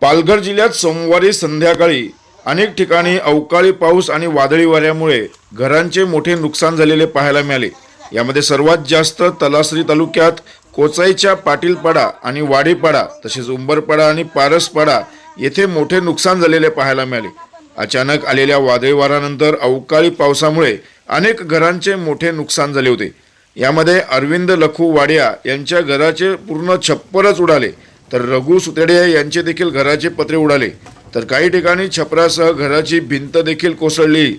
पालघर जिल्ह्यात सोमवारी संध्याकाळी अनेक ठिकाणी अवकाळी पाऊस आणि वादळी वाऱ्यामुळे घरांचे मोठे नुकसान झालेले पाहायला मिळाले. यामध्ये सर्वात जास्त तलासरी तालुक्यात कोचाईच्या पाटीलपाडा आणि वाडीपाडा तसेच उंबरपाडा आणि पारसपाडा येथे मोठे नुकसान झालेले पाहायला मिळाले. अचानक आलेल्या वादळी वाऱ्यानंतर अवकाळी पावसामुळे अनेक घरांचे मोठे नुकसान झाले होते. यामध्ये अरविंद लखू वाडिया यांच्या घराचे पूर्ण छप्परच उडाले. तर रघु सुतेडे यांचे देखील घराचे पत्रे उडाले. तर काही ठिकाणी छपरासह घराची भिंत देखील कोसळली.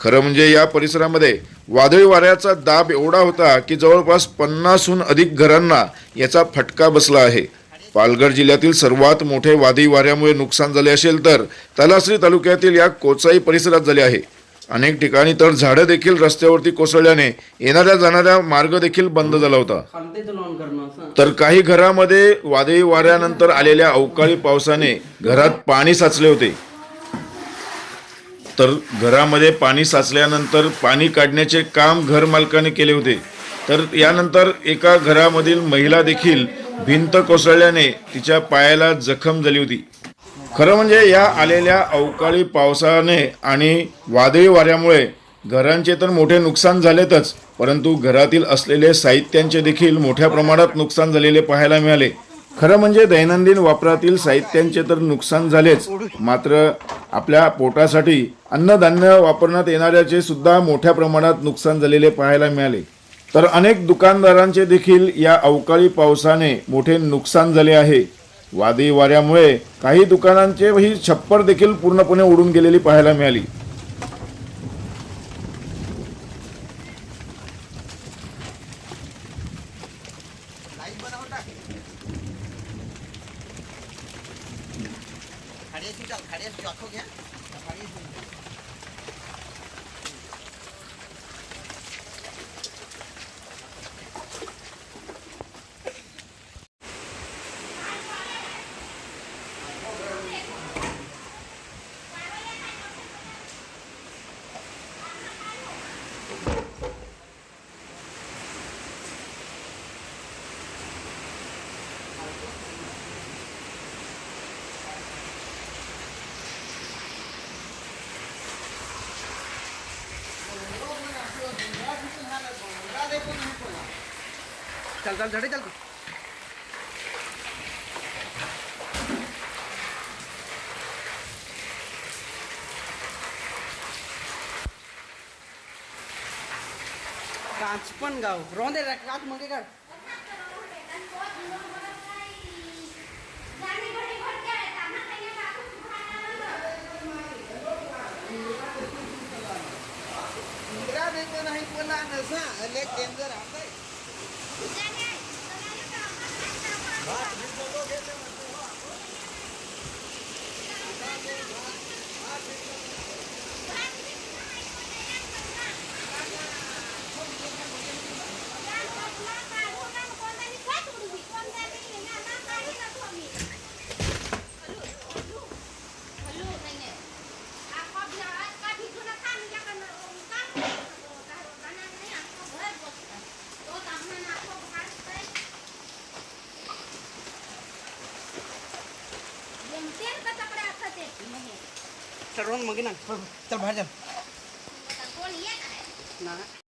खरं म्हणजे या परिसरामध्ये वादळी वाऱ्याचा दाब एवढा होता की जवळपास पन्नासहून अधिक घरांना याचा फटका बसला आहे. पालघर जिल्ह्यातील सर्वात मोठे वादळी वाऱ्यामुळे नुकसान झाले असेल तर तलासरी तालुक्यातील या कोचाई परिसरात झाले आहे. अनेक ठिकाणी तर झाडं देखील रस्त्यावरती कोसळल्याने येणाऱ्या जाणाऱ्या मार्ग देखील बंद झाला होता. तर काही घरामध्ये वादळी वाऱ्यानंतर आलेल्या अवकाळी पावसाने घरात पाणी साचले होते. तर घरामध्ये पाणी साचल्यानंतर पाणी काढण्याचे काम घर मालकाने केले होते. तर यानंतर एका घरामधील महिला देखील भिंत कोसळल्याने तिच्या पायाला जखम झाली होती. खरं म्हणजे या आलेल्या अवकाळी पावसाने आणि वादळी वाऱ्यामुळे घरांचे तर मोठे नुकसान झालेतच परंतु घरातील असलेले साहित्यांचे देखील मोठ्या प्रमाणात नुकसान झालेले पाहायला मिळाले. खरं म्हणजे दैनंदिन वापरातील साहित्यांचे तर नुकसान झालेच मात्र आपल्या पोटासाठी अन्नधान्य वापरण्यात येणाऱ्याचे सुद्धा मोठ्या प्रमाणात नुकसान झालेले पाहायला मिळाले. तर अनेक दुकानदारांचे देखील या अवकाळी पावसाने मोठे नुकसान झाले आहे. वादळी वाऱ्यामुळे काही दुकानांचे ही छप्पर देखील पूर्णपणे उडून गेलेली पाहायला मिळाली. चल चल झडे चल तू. काचपण गाव. रोंदे काच मग काढ इंदिरा देखो नसा ले डेंजर आता है चल रोन मग ना. चल बाहेर चल ना